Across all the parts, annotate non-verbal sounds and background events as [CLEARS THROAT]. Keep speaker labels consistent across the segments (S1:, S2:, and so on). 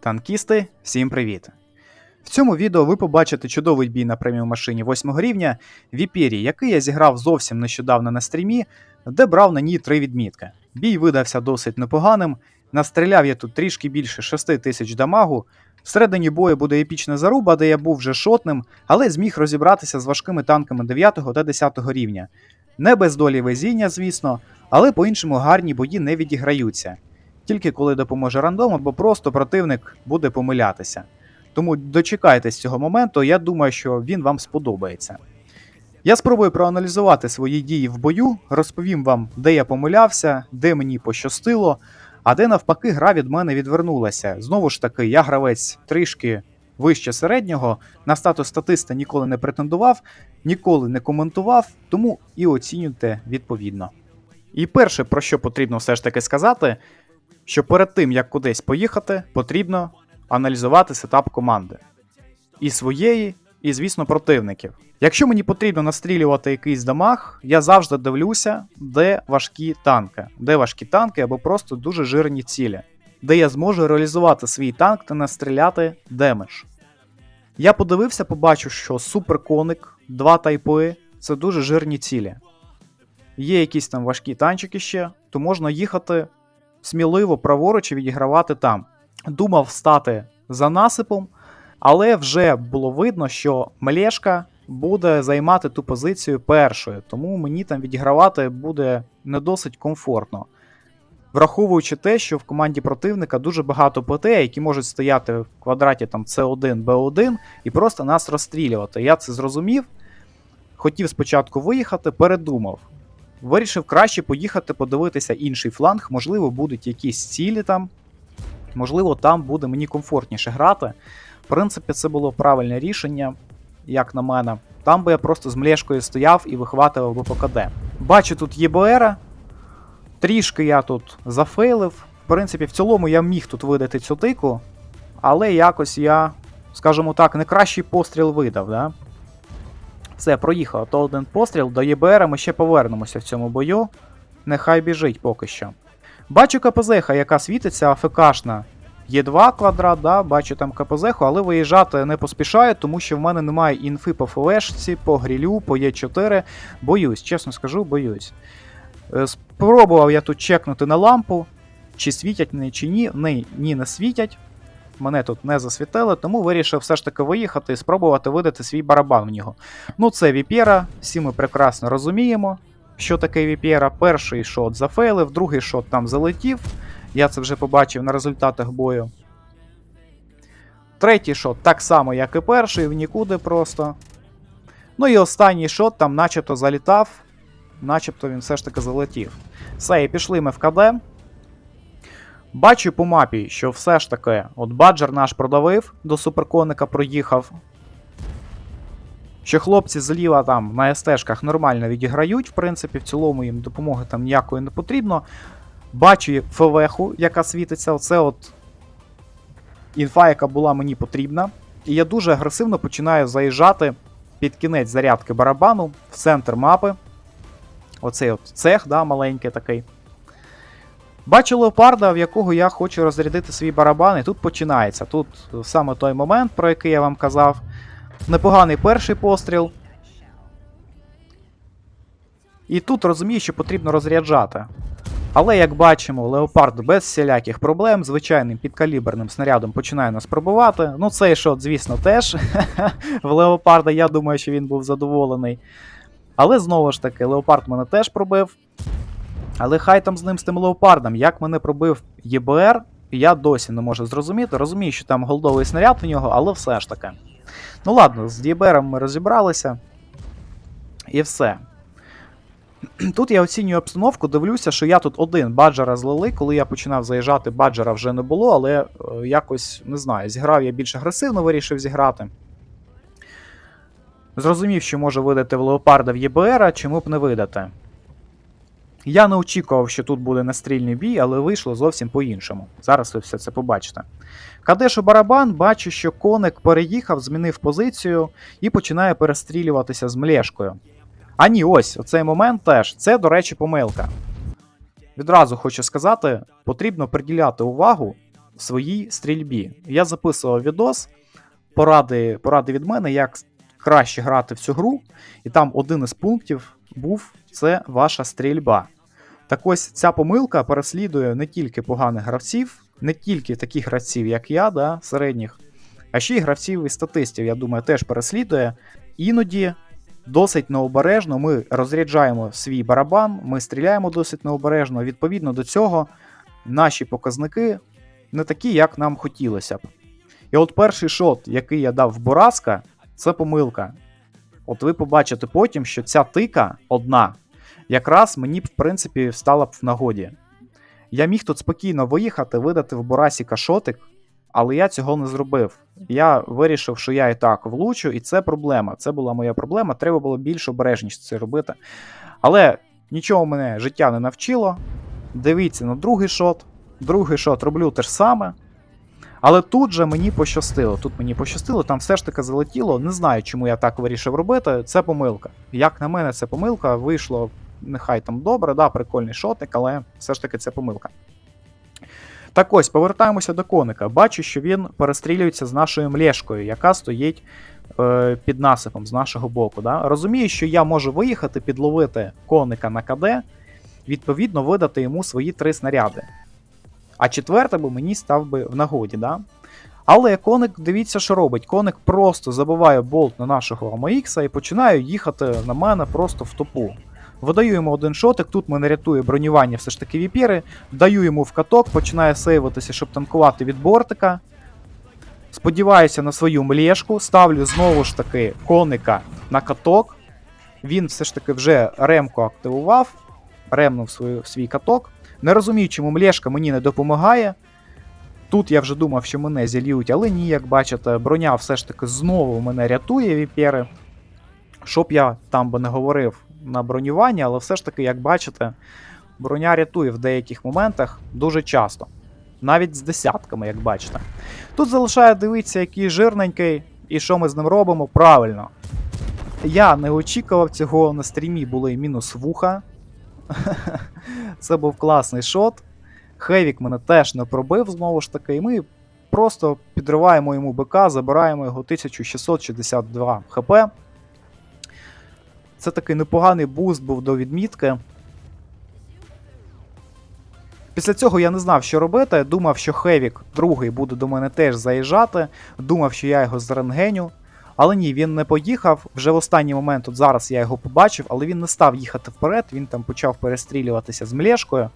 S1: Танкісти, всім привіт! В цьому відео ви побачите чудовий бій на преміум машині 8 рівня Віпері, який я зіграв зовсім нещодавно на стрімі, де брав на ній три відмітки. Бій видався досить непоганим. Настріляв я тут трішки більше 6 тисяч дамагу. Всередині бою буде епічна заруба, де я був вже шотним, але зміг розібратися з важкими танками 9 та 10 рівня. Не без долі везіння, звісно, але по-іншому гарні бої не відіграються. Тільки коли допоможе рандом або просто противник буде помилятися. Тому дочекайтесь цього моменту, я думаю, що він вам сподобається. Я спробую проаналізувати свої дії в бою, розповім вам, де я помилявся, де мені пощастило, а де навпаки гра від мене відвернулася. Знову ж таки, я гравець трішки вище середнього, на статус статиста ніколи не претендував, ніколи не коментував, тому і оцінюйте відповідно. І перше, про що потрібно все ж таки сказати, що перед тим, як кудись поїхати, потрібно аналізувати сетап команди. І своєї, і, звісно, противників. Якщо мені потрібно настрілювати якийсь дамаг, я завжди дивлюся, де важкі танки, де важкі танки або просто дуже жирні цілі, де я зможу реалізувати свій танк та настріляти демедж. Я подивився, побачив, що суперконик, два тайпи це дуже жирні цілі. Є якісь там важкі танчики ще, то можна їхати сміливо праворуч і відігравати там. Думав стати за насипом, але вже було видно, що Мелешка буде займати ту позицію першою, тому мені там відігравати буде не досить комфортно. Враховуючи те, що в команді противника дуже багато ПТ, які можуть стояти в квадраті там С1, Б1 і просто нас розстрілювати. Я це зрозумів. Хотів спочатку виїхати, передумав. Вирішив краще поїхати подивитися інший фланг, можливо, будуть якісь цілі там. Можливо, там буде мені комфортніше грати. В принципі, це було правильне рішення, як на мене. Там би я просто з млешкою стояв і вихватував би по КД. Бачу тут ЄБР. Трішки я тут зафейлив. В принципі, в цілому я міг тут видати цю тику, але якось я, скажімо так, не кращий постріл видав. Да? Все, проїхав. То один постріл до ЄБР. Ми ще повернемося в цьому бою. Нехай біжить поки що. Бачу КПЗ, яка світиться, АФКшна. Є 2 квадрат, да, бачу там КПЗ, але виїжджати не поспішаю, тому що в мене немає інфи по ФЛешці, по грілю, по Е4. Боюсь, чесно скажу, боюсь. Е, Спробував я тут чекнути на лампу, чи світять вони, чи ні. Ні, ні, не світять. Мене тут не засвітили, тому вирішив все ж таки виїхати і спробувати видати свій барабан в нього. Ну, це Віпєра, всі ми прекрасно розуміємо, що таке Віпєра. Перший шот зафейлив, другий шот там залетів. Я це вже побачив на результатах бою. Третій шот так само, як і перший, в нікуди просто. Ну і останній шот там начебто залітав. Начебто він все ж таки залетів. Все, і пішли ми в КД. Бачу по мапі, що все ж таки, от баджер наш продавив, до суперконика проїхав. Що хлопці зліва там на СТшках нормально відіграють, в принципі, в цілому їм допомоги там ніякої не потрібно. Бачу ФВХу, яка світиться. Оце от інфа, яка була мені потрібна. І я дуже агресивно починаю заїжджати під кінець зарядки барабану в центр мапи. Оцей от цех, да, маленький такий. Бачу леопарда, в якого я хочу розрядити свій барабан, і тут починається. Тут саме той момент, про який я вам казав. Непоганий перший постріл. І тут розумію, що потрібно розряджати. Але, як бачимо, Леопард без всіляких проблем, звичайним підкаліберним снарядом починає нас пробувати. Ну, цей шот, звісно, теж. [LAUGHS] В Леопарда, я думаю, що він був задоволений. Але знову ж таки, Леопард мене теж пробив. Але хай там з ним з тим леопардом, як мене пробив ЄБР, я досі не можу зрозуміти. Розумію, що там голдовий снаряд у нього, але все ж таки. Ну ладно, з ЄБРом ми розібралися. І все. [CLEARS THROAT] Тут я оцінюю обстановку, дивлюся, що я тут один баджера злили. Коли я починав заїжджати, баджера вже не було, але е, якось не знаю, зіграв я більш агресивно, вирішив зіграти. Зрозумів, що може видати в Леопарда в ЄБР, чому б не видати. Я не очікував, що тут буде настрільний бій, але вийшло зовсім по-іншому. Зараз ви все це побачите. Кадешу барабан, бачу, що коник переїхав, змінив позицію і починає перестрілюватися з млешкою. А ні, ось, оцей момент теж. Це, до речі, помилка. Відразу хочу сказати, потрібно приділяти увагу своїй стрільбі. Я записував відос, поради, поради від мене, як краще грати в цю гру, і там один із пунктів був це ваша стрільба. Так ось ця помилка переслідує не тільки поганих гравців, не тільки таких гравців, як я, да, середніх, а ще й гравців і статистів, я думаю, теж переслідує. Іноді досить необережно ми розряджаємо свій барабан, ми стріляємо досить необережно. Відповідно до цього, наші показники не такі, як нам хотілося б. І от перший шот, який я дав в Бораска, це помилка. От ви побачите потім, що ця тика одна, якраз мені в принципі, стала б в нагоді. Я міг тут спокійно виїхати, видати в Борасіка шотик, але я цього не зробив. Я вирішив, що я і так влучу, і це проблема. Це була моя проблема. Треба було більш обережніше це робити. Але нічого мене життя не навчило. Дивіться на другий шот. Другий шот роблю те ж саме. Але тут же мені пощастило. Тут мені пощастило, там все ж таки залетіло. Не знаю, чому я так вирішив робити. Це помилка. Як на мене, це помилка. Вийшло нехай там добре, да, прикольний шотик, але все ж таки це помилка. Так ось, повертаємося до коника. Бачу, що він перестрілюється з нашою млєшкою, яка стоїть е, під насипом з нашого боку. Да? Розумію, що я можу виїхати, підловити коника на КД, відповідно, видати йому свої три снаряди. А четвертий би мені став би в нагоді. Да? Але коник, дивіться, що робить. Коник просто забиває болт на нашого AMX і починає їхати на мене просто в топу. Видаю йому один шотик, тут мене рятує бронювання все ж таки віпіри, даю йому в каток, починає сейвитися, щоб танкувати від бортика. Сподіваюся на свою млєшку, ставлю знову ж таки коника на каток. Він все ж таки вже ремку активував, ремнув свій каток. Не розумію, чому млєшка мені не допомагає. Тут я вже думав, що мене зільють, але ні, як бачите, броня все ж таки знову мене рятує віпєри. Щоб я там би не говорив на бронювання, але все ж таки, як бачите, броня рятує в деяких моментах дуже часто. Навіть з десятками, як бачите. Тут залишає дивитися, який жирненький, і що ми з ним робимо правильно. Я не очікував цього на стрімі були мінус вуха. [LAUGHS] Це був класний шот. Хевік мене теж не пробив знову ж таки, і ми просто підриваємо йому БК, забираємо його 1662 хп. Це такий непоганий буст був до відмітки. Після цього я не знав, що робити. Думав, що Хевік другий буде до мене теж заїжджати. Думав, що я його зренгеню. Але ні, він не поїхав. Вже в останній момент, от зараз я його побачив, але він не став їхати вперед, він там почав перестрілюватися з млєшкою.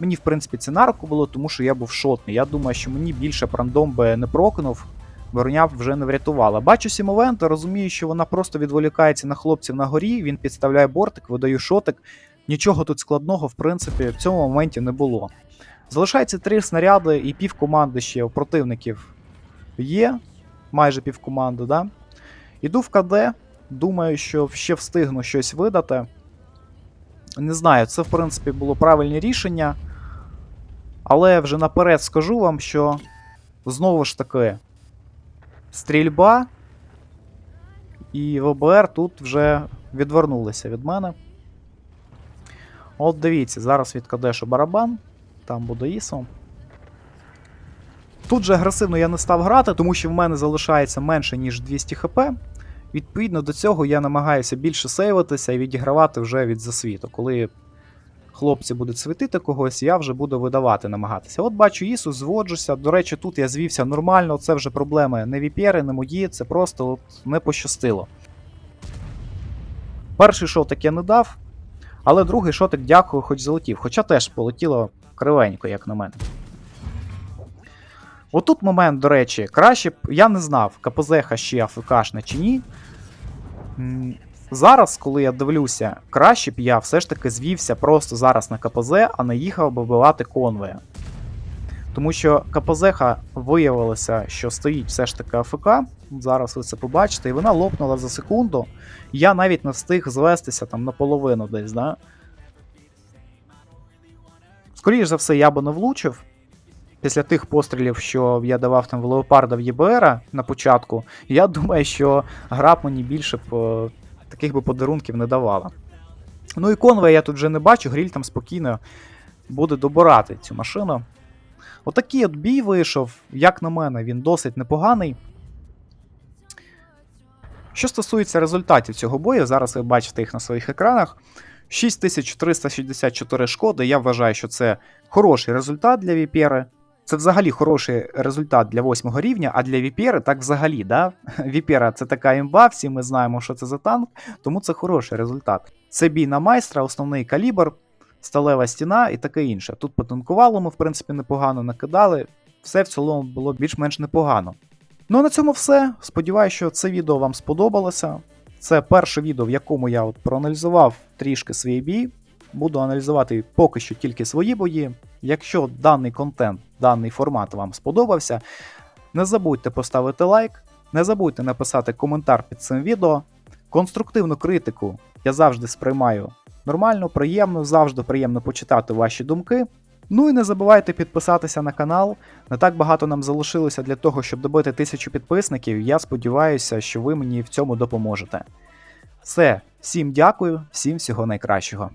S1: Мені, в принципі, це на руку було, тому що я був шотний. Я думаю, що мені більше прандом би не прокнув, броня вже не врятувала. Бачу Сімовента, розумію, що вона просто відволікається на хлопців на горі, він підставляє бортик, видаю шотик. Нічого тут складного, в принципі, в цьому моменті не було. Залишається три снаряди і пів команди ще у противників є. Майже пів команди, да? Іду в КД, думаю, що ще встигну щось видати. Не знаю, це, в принципі, було правильне рішення. Але вже наперед скажу вам, що знову ж таки стрільба і ВБР тут вже відвернулися від мене. От дивіться, зараз відкадешу барабан, там буде ІСО. Тут же агресивно я не став грати, тому що в мене залишається менше, ніж 200 хп. Відповідно до цього я намагаюся більше сейвитися і відігравати вже від засвіту. Коли хлопці будуть світити когось, я вже буду видавати, намагатися. От бачу Ісу, зводжуся. До речі, тут я звівся нормально, це вже проблеми не віпєри, не мої, це просто от не пощастило. Перший шотик я не дав, але другий шотик, дякую, хоч залетів. Хоча теж полетіло кривенько, як на мене. Отут момент, до речі, краще б. Я не знав, КПЗ ще АФКшне чи ні. Зараз, коли я дивлюся, краще б я все ж таки звівся просто зараз на КПЗ, а не їхав би вбивати конвоя. Тому що КПЗ виявилося, що стоїть все ж таки АФК. Зараз ви це побачите, і вона лопнула за секунду. Я навіть не встиг звестися там наполовину десь, да? Скоріше за все, я би не влучив. Після тих пострілів, що я давав там в Леопарда в ЄБР на початку, я думаю, що гра б мені більше б е, таких би подарунків не давала. Ну і конвей я тут вже не бачу, гріль там спокійно буде добирати цю машину. Отакий от бій вийшов, як на мене, він досить непоганий. Що стосується результатів цього бою, зараз ви бачите їх на своїх екранах. 6364 шкоди. Я вважаю, що це хороший результат для Віпєри. Це взагалі хороший результат для 8 рівня, а для Віпєри так взагалі, да? [LAUGHS] Віпєра це така імба, всі ми знаємо, що це за танк, тому це хороший результат. Це бій на майстра, основний калібр, сталева стіна і таке інше. Тут потанкувало ми, в принципі, непогано накидали. Все в цілому було більш-менш непогано. Ну а на цьому все. Сподіваюся, що це відео вам сподобалося. Це перше відео, в якому я от проаналізував трішки свій бій. Буду аналізувати поки що тільки свої бої. Якщо даний контент, даний формат вам сподобався, не забудьте поставити лайк, не забудьте написати коментар під цим відео. Конструктивну критику я завжди сприймаю нормально, приємно, завжди приємно почитати ваші думки. Ну і не забувайте підписатися на канал. Не так багато нам залишилося для того, щоб добити тисячу підписників. Я сподіваюся, що ви мені в цьому допоможете. Все, всім дякую, всім всього найкращого.